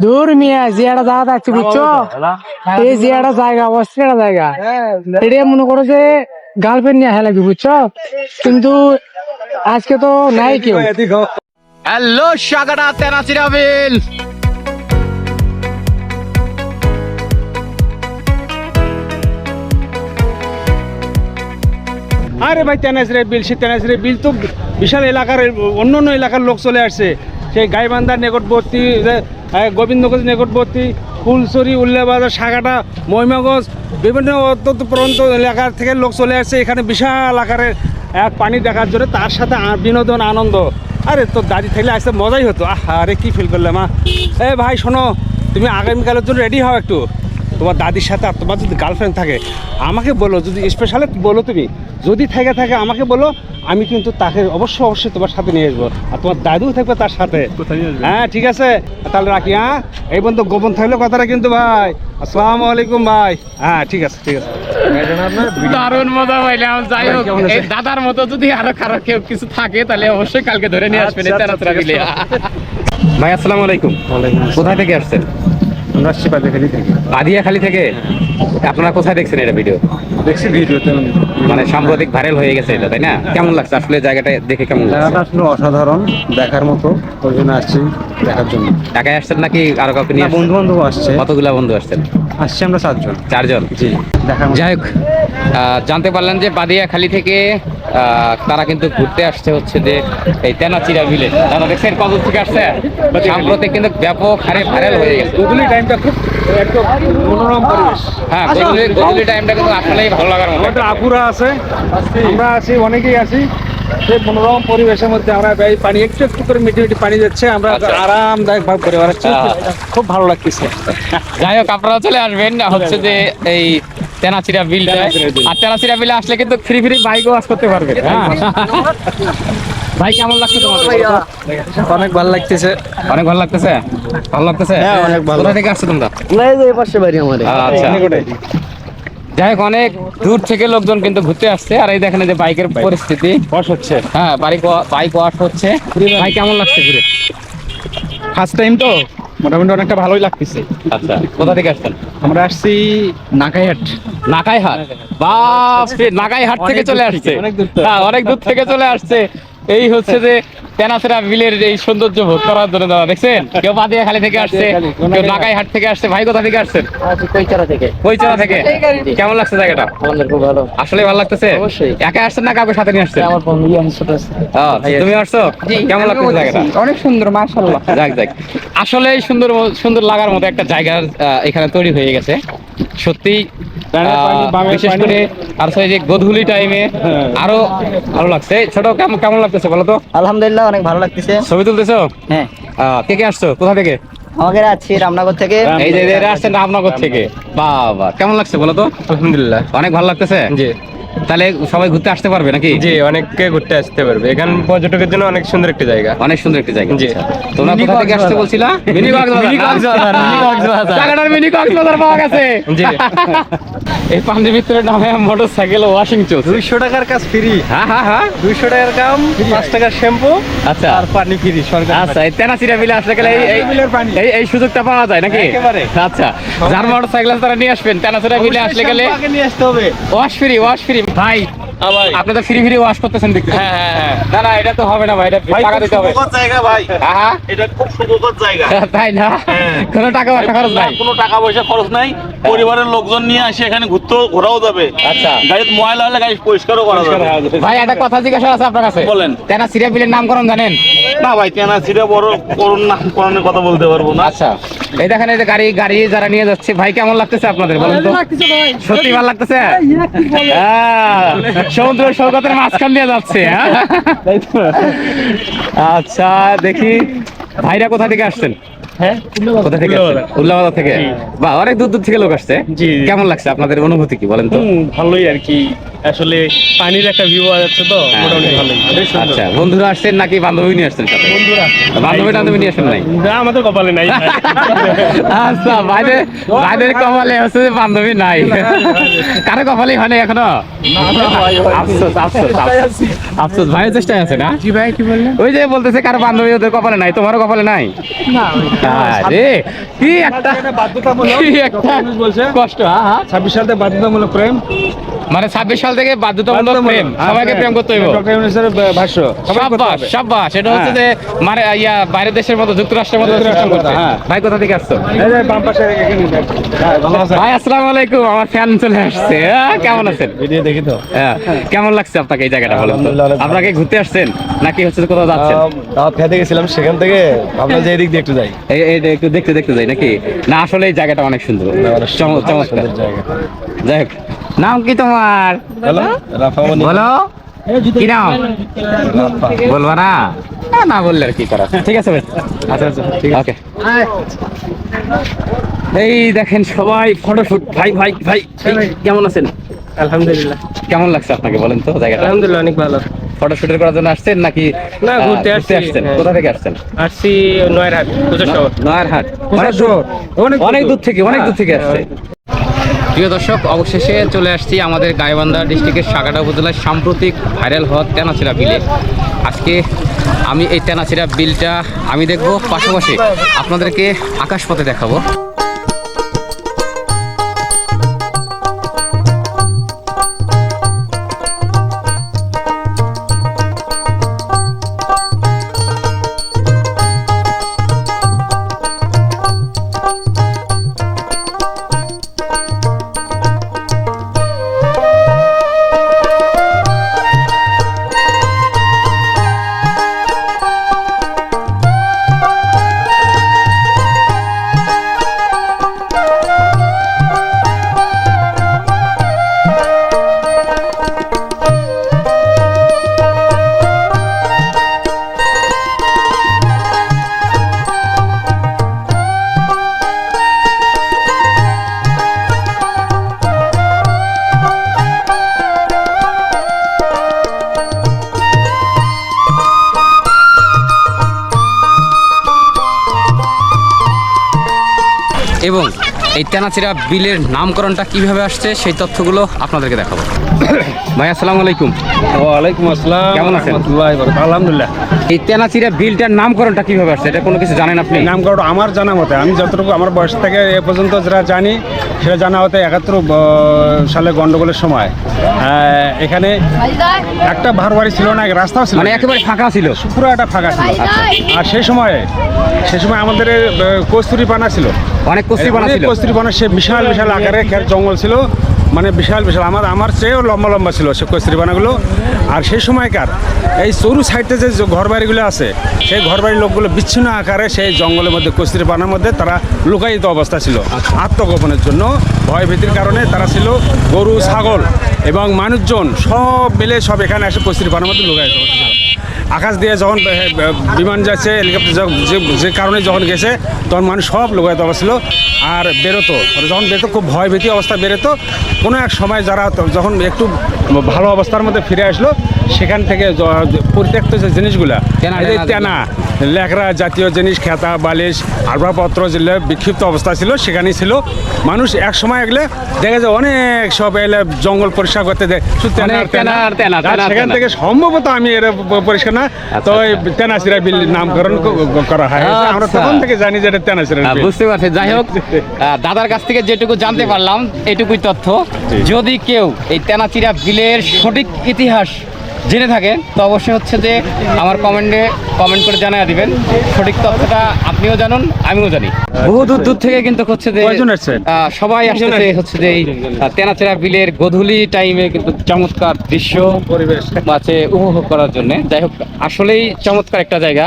দূর মিয়া জিয়াটা জায়গা থাকছে বুঝছ? এই জিয়াটা জায়গা অস্থির জায়গা। এটা মনে করো যে গার্লফ্রেন্ড নিয়ে হেলাবি বুঝছ? কিন্তু আজকে তো নাই কেউ। হ্যালো শাগাটা তেনাচিরা বিল আরে ভাই তেনাসরে বিল সে তেনাসরে বিল তো বিশাল এলাকার অন্য অন্য এলাকার লোক চলে আসছে। সেই গাইবান্ধার নিকটবর্তী গোবিন্দগঞ্জ নিকটবর্তী ফুলসরি উল্লেবাজার শাখাটা মহিমাগঞ্জ বিভিন্ন অত্যন্ত প্রান্ত এলাকার থেকে লোক চলে আসছে এখানে বিশাল আকারের এক পানি দেখার জন্য তার সাথে বিনোদন, আনন্দ। আরে, তোর দাদি থাকলে আসতে মজাই হতো। আহ, আরে, কী ফিল করলাম মা এ, ভাই, শোনো, তুমি আগামীকালের জন্য রেডি হও একটু। তোমার দাদির সাথে আর তোমার যদি গার্লফ্রেন্ড থাকে আমাকে বলো যদি স্পেশালি বলো তুমি যদি থেকে থাকে আমাকে বলো আমি কিন্তু তাকে অবশ্যই অবশ্যই তোমার সাথে নিয়ে আসব। আর তোমার দাদু থাকবে তার সাথে। হ্যাঁ ঠিক আছে। তাহলে রাখি হ্যাঁ? এই বন্ধু গোপন থাকলে কথাটা কিন্তু ভাই। আসসালামু আলাইকুম ভাই। হ্যাঁ ঠিক আছে ঠিক আছে। দারুণ মজা পাইলাম যাই হোক দাদার মতো যদি আরও কারও কেউ কিছু থাকে তাহলে অবশ্যই কালকে ধরে নিয়ে আসবেন আচ্ছা, আছে। ভাই আসসালামু আলাইকুম। কোথায় থেকে আসছেন? আমরা আসছি বাদেখালি থেকে। বাদিয়াখালী থেকে? আপনারা কোথায় দেখছেন এটা ভিডিও দেখছি ভিডিওতে। মানে সাম্প্রতিক ভাইরাল হয়ে গেছে এটা তাই না? কেমন লাগছে আসলে জায়গাটা দেখে কেমন জায়গাটা আসলে অসাধারণ দেখার মতো। ওই জন্য আসছি দেখার জন্য। একাই আসছেন নাকি আরও কাউকে নিয়ে বন্ধু বান্ধব আসছে। কতগুলা বন্ধু আসছেন? আসছি আমরা চারজন চারজন? জি দেখার যাই হোক আহ, জানতে পারলেন যে বাদিয়াখালী থেকে তারা কিন্তু ঘুরতে আসছে হচ্ছে যে এই তেনাচিরা বিলে তারা দেখছেন কত থেকে আসছে। সাম্প্রতিক কিন্তু ব্যাপক হারে ভাইরাল হয়ে গেছে। গুগলি টাইমটা খুব মনোরম পরিবেশ। হ্যাঁ গধূলি গধূলি টাইমটা কিন্তু আসলেই ভালো লাগার মতো। আপুরা আছে আমরা আছি অনেকেই আছি। সেই মনোরম পরিবেশের মধ্যে আমরা এই পানি একটু একটু করে মিটি মিটি পানি যাচ্ছে আমরা আচ্ছা। আরামদায়ক ভাব করে বেড়াচ্ছি। খুব ভালো লাগতেছে। যাই হোক আপনারা চলে আসবেন হচ্ছে যে এই তেনাচিরা বিল আর তেনাচিরা বিলে আসলে কিন্তু ফ্রি ফ্রি বাইক ওয়াশ করতে পারবেন হ্যাঁ। ভাই কেমন লাগছে তোমাদের অনেক ভালো লাগতেছে। অনেক ভালো লাগতেছে? ভালো লাগতেছে? হ্যাঁ, অনেক ভালো। কোথা থেকে আসছো তোমরা? আচ্ছা। যাই হোক অনেক দূর থেকে লোকজন কিন্তু ঘুরতে আসছে। আর এই দেখেন এই যে বাইকের পরিস্থিতি। বস হচ্ছে। হ্যাঁ বাইক বাইক ওয়াশ হচ্ছে। ভাই কেমন লাগছে ঘুরে? ফার্স্ট টাইম তো? মোটামুটি অনেকটা ভালোই লাগতেছে। আচ্ছা কোথা থেকে আসছেন? আমরা আসছি নাকাইহাট। নাকাইহাট? বাপ নাকাইহাট থেকে চলে আসছে। অনেক দূর হ্যাঁ অনেক দূর থেকে চলে আসছে। এই হচ্ছে যে তেনাসেরা বিলের এই সৌন্দর্য ভোগ করার জন্য দাদা দেখছেন? কেউ বাদিয়াখালী থেকে আসছে কেউ নাকাইহাট থেকে আসছে ভাই কোথা থেকে আসছেন থেকে। কইচরা থেকে? কেমন লাগছে জায়গাটা? আমাদের খুব ভালো। আসলে ভালো লাগতেছে? অবশ্যই। একা আসছেন না কাউকে সাথে নিয়ে আসছেন? আমার বন্ধু আমি ছোট আছে। তুমি আসছো? কেমন লাগতেছে জায়গাটা? অনেক সুন্দর মার্শাল্লাহ যাক যাক। আসলে সুন্দর সুন্দর লাগার মতো একটা জায়গা এখানে তৈরি হয়ে গেছে। সত্যি বিশেষ করে আর সেই যে গধুলি টাইমে হ্যাঁ। আরও ভালো লাগছে। ছোট কেমন কেমন লাগতেছে বলো তো? আলহামদুলিল্লাহ অনেক ভালো লাগতেছে। ছবি তুলতেছো? হ্যাঁ। কে কে আসছো? কোথা থেকে? আমাকে আছি রামনগর থেকে। এই যে এরা আসছেন রামনগর থেকে। বাবা কেমন লাগছে বলো তো? আলহামদুলিল্লাহ। অনেক ভালো লাগতেছে? জি। তাহলে সবাই ঘুরতে আসতে পারবে নাকি? জি অনেককে ঘুরতে আসতে পারবে। এখান পর্যটকের জন্য অনেক সুন্দর একটি জায়গা। অনেক সুন্দর একটি জায়গা জি। আচ্ছা। তোমরা কোথা থেকে আসতে বলছিলা? Mini mini Cox's Bazar, mini Cox's Bazar. জায়গাটার মিনি কক্সবাজার পাওয়া গেছে। জি। এই পানির ভিতরে নামে মোটর সাইকেল ওয়াশিং চলছে। দুইশো টাকার কাজ ফ্রি হ্যাঁ হ্যাঁ হ্যাঁ। দুইশো টাকার কাম পাঁচ টাকার শ্যাম্পু আচ্ছা। আর পানি ফ্রি সরকার আচ্ছা এই তেনাচিরা মিলে আসলে গেলে এই- এই বিলের পানি। এই এই সুযোগটা পাওয়া যায় নাকি? একেবারে। আচ্ছা যার মোটর সাইকেল তারা নিয়ে আসবেন। তেনাচিরা মিলে আসলে গেলে আগে নিয়ে আসতে হবে। ওয়াশ ফ্রি ওয়াশ ফ্রি ভাই আপনি তো ফ্রি ফ্রি ওয়াশ করতেছেন দেখতে। হ্যাঁ হ্যাঁ হ্যাঁ। না না এটা তো হবে না ভাই এটা টাকা দিতে হবে। জায়গা ভাই। হ্যাঁ হ্যাঁ। এটা খুব সুখকর জায়গা। তাই না? কোনো টাকা পয়সা খরচ নাই? কোনো টাকা পয়সা খরচ নাই। পরিবারের লোকজন নিয়ে আসে এখানে ঘুরতেও ঘোরাও যাবে। আচ্ছা। গাড়িতে ময়লা হলে গাড়ি পরিষ্কারও করা যাবে। ভাই একটা কথা জিজ্ঞাসা আছে আপনার কাছে? বলেন। তেনা সিরিয়া বিলের নামকরণ জানেন? না ভাই তেনা সিটা বড় করুন নামকরণের কথা বলতে পারব না। আচ্ছা। এই দেখেন এই যে গাড়ি গাড়ি যারা নিয়ে যাচ্ছে ভাই কেমন লাগতেছে আপনাদের বলেন তো? সত্যি ভালো লাগতেছে? হ্যাঁ, সমুদ্র সৈকতের মাঝখান দিয়ে যাচ্ছে হ্যাঁ? আচ্ছা দেখি। ভাইরা কোথা থেকে আসছেন? হ্যাঁ কোথা থেকে? থেকে? বা অনেক দূর দূর থেকে লোক আসছে। জি। কেমন লাগছে আপনাদের অনুভূতি কি বলেন তো? ভালোই আর কি। আসলে পানির একটা ভিউ পাওয়া যাচ্ছে তো মোটামুটি ভালোই। আচ্ছা বন্ধুরা আসছেন নাকি বান্ধবী নিয়ে আসছেন সাথে? বান্ধবী টান্ধবী নিয়ে আসেন নাই? না আমাদের কপালে নাই। আচ্ছা ভাইদের ভাইদের কপালে হচ্ছে যে বান্ধবী নাই। কারও কপালই হয় নাই এখনও? আফসোস আফসোস আফসোস। আফসোস ভাইয়ের চেষ্টায় আছে না? জি ভাই কি বললেন? ওই যে বলতেছে কারও বান্ধবী ওদের কপালে নাই তোমারও কপালে নাই? আরে কি একটা বাধ্যতামূলক কি একটা বলছে। কষ্ট হ্যাঁ হ্যাঁ ছাব্বিশ সাল থেকে বাধ্যতামূলক প্রেম। মানে ছাব্বিশ সাল থেকে বাধ্যতামূলক প্রেম। হ্যাঁ, সবাইকে প্রেম করতে হইব। ডক্টর ভাষ্য। সাব্বাস সাব্বাস এটা হচ্ছে যে মানে ইয়া বাইরের দেশের মতো যুক্তরাষ্ট্রের মতো হ্যাঁ। ভাই কোথা থেকে আসছো। হ্যাঁ, আছেন? ভাই আসসালামু আলাইকুম। আমার ফ্যান চলে আসছে। কেমন আছেন? ভিডিও দেখি তো। হ্যাঁ, কেমন লাগছে আপনাকে এই জায়গাটা বলেন। আপনাকে ঘুরতে আসছেন? নাকি হচ্ছে কোথাও যাচ্ছেন? দাওয়াত খেতে গেছিলাম সেখান থেকে ভাবলাম যে এদিক দিয়ে একটু যাই। এই- একটু দেখতে দেখতে যাই নাকি? না আসলে এই জায়গাটা অনেক সুন্দর। চম- চমৎকার। যাই হোক নাম কি তোমার? বলো। কি নাম? বলবা না? না, না বললে আর কি করা ঠিক আছে আচ্ছা আচ্ছা ঠিক ওকে এই দেখেন সবাই ফটোশুট। ভাই ভাই ভাই কেমন আছেন? আলহামদুলিল্লাহ। কেমন লাগছে আপনাকে বলেন তো জায়গাটা? আলহামদুলিল্লাহ অনেক ভালো। ফটোশুটের করার জন্য আসছেন নাকি না, ঘুরতে আসছি, আসছেন? হ্যাঁ। কোথা থেকে আসছেন? আসছি নয়রহাট নয়ারহাট। কোথায় শহর? অনেক অনেক দূর। থেকে অনেক দূর থেকে আসছে। প্রিয় দর্শক, অবশেষে চলে আসছি আমাদের গাইবান্ধা ডিস্ট্রিক্টের সাগাটা উপজেলায় সাম্প্রতিক ভাইরাল হওয়া তেনাচিরা বিলে। আজকে আমি এই তেনাচিরা বিলটা আমি দেখব পাশাপাশি আপনাদেরকে আকাশপথে দেখাবো। এবং এই তেনাচিরা বিলের নামকরণটা কীভাবে আসছে সেই তথ্যগুলো আপনাদেরকে দেখাবো। ভাই আসসালামু আলাইকুম। ওয়ালাইকুম আসসালাম। কেমন আছেন? আলহামদুলিল্লাহ। এই তেনাচিরা বিলটার নামকরণটা কীভাবে আসছে এটা কোনো কিছু জানেন আপনি? নামকরণ আমার জানা মতে আমি যতটুকু আমার বয়স থেকে এ পর্যন্ত যারা জানি সেটা জানা হতে একাত্তর সালে গন্ডগোলের সময় আহ, এখানে একটা ভার বাড়ি ছিল না রাস্তাও ছিল মানে একেবারে ফাঁকা ছিল? পুরো একটা ফাঁকা ছিল। আর সেই সময়ে সে সময় আমাদের কস্তুরি পানা ছিল। অনেক কস্তি বানা অনেক ছিল। কস্তুরি বনের সে বিশাল বিশাল আকারে খের জঙ্গল ছিল। মানে বিশাল বিশাল। আমার আমার চেয়েও লম্বা লম্বা ছিল সে কস্তুরি পানাগুলো আর সেই সময়কার এই সরু সাইডে যে যে ঘর বাড়িগুলো আছে সেই ঘর বাড়ির লোকগুলো বিচ্ছিন্ন আকারে সেই জঙ্গলের মধ্যে কস্তুরি পানার মধ্যে তারা লুকায়িত অবস্থা ছিল। আত্মগোপনের জন্য ভয় ভীতির কারণে তারা ছিল গরু ছাগল এবং মানুষজন সব মিলে সব এখানে এসে কস্তুরি পানার মধ্যে লুকায়িত অবস্থা আকাশ দিয়ে যখন বিমান যাচ্ছে হেলিকপ্টার যে কারণে যখন গেছে তখন মানুষ সব লোকায়িত অবস্থা ছিল। আর বেরোতো। যখন বেরোতো খুব ভয় ভীতি অবস্থা বেরোতো। কোনো এক সময় যারা যখন একটু ভালো অবস্থার মধ্যে ফিরে আসলো। সেখান থেকে পরিত্যক্ত যে জিনিসগুলা তেনা, লেখরা জাতীয় জিনিস খেতা বালিশ আসবাবপত্র যেগুলো বিক্ষিপ্ত অবস্থা ছিল সেখানেই ছিল। মানুষ এক সময় এগুলো দেখা যায় অনেক সব এলে জঙ্গল পরিষ্কার করতে দেয়। সেখান থেকে সম্ভবত আমি এর পরিষ্কার না। তো ওই তেনাসিরা বিল নামকরণ করা হয়। আমরা আচ্ছা। তখন থেকে জানি যে এটা তেনাসিরা বুঝতে পারছি। যাই হোক দাদার কাছ থেকে যেটুকু জানতে পারলাম এটুকুই তথ্য। যদি কেউ এই তেনাচিরা বিলের সঠিক ইতিহাস জেনে থাকেন তো অবশ্যই হচ্ছে যে আমার কমেন্টে কমেন্ট করে জানিয়ে দিবেন। সঠিক তথ্যটা আপনিও জানুন আমিও জানি। বহু দূর দূর থেকে কিন্তু হচ্ছে যে সবাই আসছে হচ্ছে যে এই আহ, বিলের গধূলি টাইমে কিন্তু চমৎকার দৃশ্য পরিবেশ। আছে উপভোগ করার জন্য। যাই হোক আসলেই চমৎকার একটা জায়গা।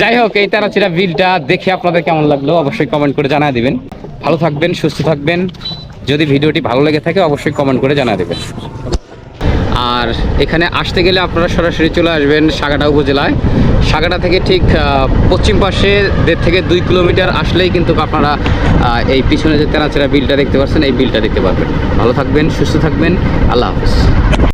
যাই হোক এই তারাচিরা বিলটা দেখে আপনাদের কেমন লাগল অবশ্যই কমেন্ট করে জানিয়ে দিবেন। ভালো থাকবেন সুস্থ থাকবেন। যদি ভিডিওটি ভালো লেগে থাকে, অবশ্যই কমেন্ট করে জানা দেবেন। আর এখানে আসতে গেলে আপনারা সরাসরি চলে আসবেন সাগাটা উপজেলায়। সাগাটা থেকে ঠিক পশ্চিম পাশে দেড় থেকে দুই কিলোমিটার আসলেই কিন্তু আপনারা এই পিছনে যে তেনাচেরা বিলটা দেখতে পাচ্ছেন, এই বিলটা দেখতে পারবেন। ভালো থাকবেন, সুস্থ থাকবেন, আল্লাহ হাফিজ।